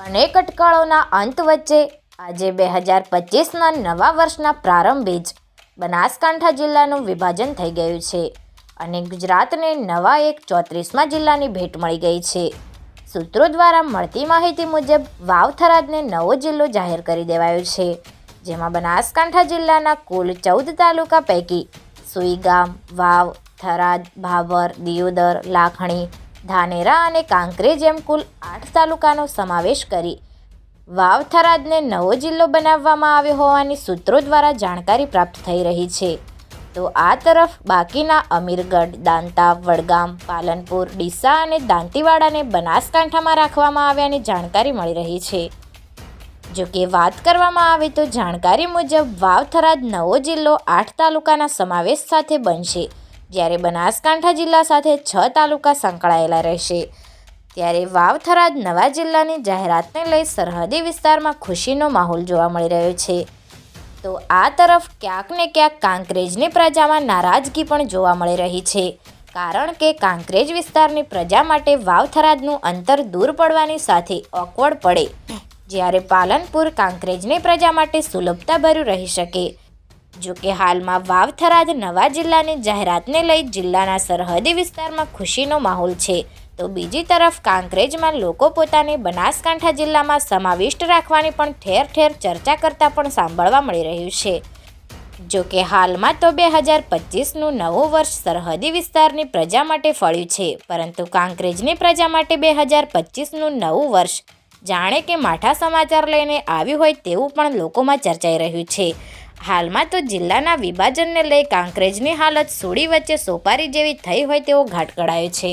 અનેક અટકળોના અંત વચ્ચે આજે બે હજાર પચીસના નવા વર્ષના પ્રારંભે જ બનાસકાંઠા જિલ્લાનું વિભાજન થઈ ગયું છે અને ગુજરાતને નવા એક ચોત્રીસમા જિલ્લાની ભેટ મળી ગઈ છે. સૂત્રો દ્વારા મળતી માહિતી મુજબ વાવ થરાદને નવો જિલ્લો જાહેર કરી દેવાયો છે, જેમાં બનાસકાંઠા જિલ્લાના કુલ ચૌદ તાલુકા પૈકી સુઈગામ, વાવ, થરાદ, ભાભર, દિયોદર, લાખણી ધાનેરા અને કાંકરેજ એમ કુલ આઠ તાલુકાનો સમાવેશ કરી વાવ થરાદને નવો જિલ્લો બનાવવામાં આવ્યો હોવાની સૂત્રો દ્વારા જાણકારી પ્રાપ્ત થઈ રહી છે. તો આ તરફ બાકીના અમીરગઢ, દાંતા, વડગામ, પાલનપુર, ડીસા અને દાંતીવાડાને બનાસકાંઠામાં રાખવામાં આવ્યાની જાણકારી મળી રહી છે. જો કે વાત કરવામાં આવે તો જાણકારી મુજબ વાવ થરાદ નવો જિલ્લો આઠ તાલુકાના સમાવેશ સાથે બનશે. જ્યારે બનાસકાંઠા જિલ્લા સાથે છ તાલુકા સંકળાયેલા રહેશે. ત્યારે વાવ થરાદ નવા જિલ્લાની જાહેરાતને લઈ સરહદી વિસ્તારમાં ખુશીનો માહોલ જોવા મળી રહ્યો છે. તો આ તરફ ક્યાંક ને ક્યાંક કાંકરેજની પ્રજામાં નારાજગી પણ જોવા મળી રહી છે. કારણ કે કાંકરેજ વિસ્તારની પ્રજા માટે વાવ થરાદનું અંતર દૂર પડવાની સાથે ઓકવર્ડ પડે. જ્યારે પાલનપુર કાંકરેજની પ્રજા માટે સુલભતાભર્યું રહી શકે. જો કે હાલમાં વાવ થરાદ નવા જિલ્લાની જાહેરાતને લઈ જિલ્લાના સરહદી વિસ્તારમાં ખુશીનો માહોલ છે. તો બીજી તરફ કાંકરેજમાં લોકો પોતાને બનાસકાંઠા જિલ્લામાં સમાવિષ્ટ રાખવાની પણ ઠેર ઠેર ચર્ચા કરતાં પણ સાંભળવા મળી રહ્યું છે. જો કે હાલમાં તો બે હજાર પચીસનું નવું વર્ષ સરહદી વિસ્તારની પ્રજા માટે ફળ્યું છે, પરંતુ કાંકરેજની પ્રજા માટે બે હજાર પચીસનું નવું વર્ષ જાણે કે માઠા સમાચાર લઈને આવ્યું હોય તેવું પણ લોકોમાં ચર્ચાઈ રહ્યું છે. હાલમાં તો જિલ્લાના વિભાજનને લઈ કાંકરેજની હાલત સોડી વચ્ચે સોપારી જેવી થઈ હોય તેવો ઘાટ કઢાયો છે.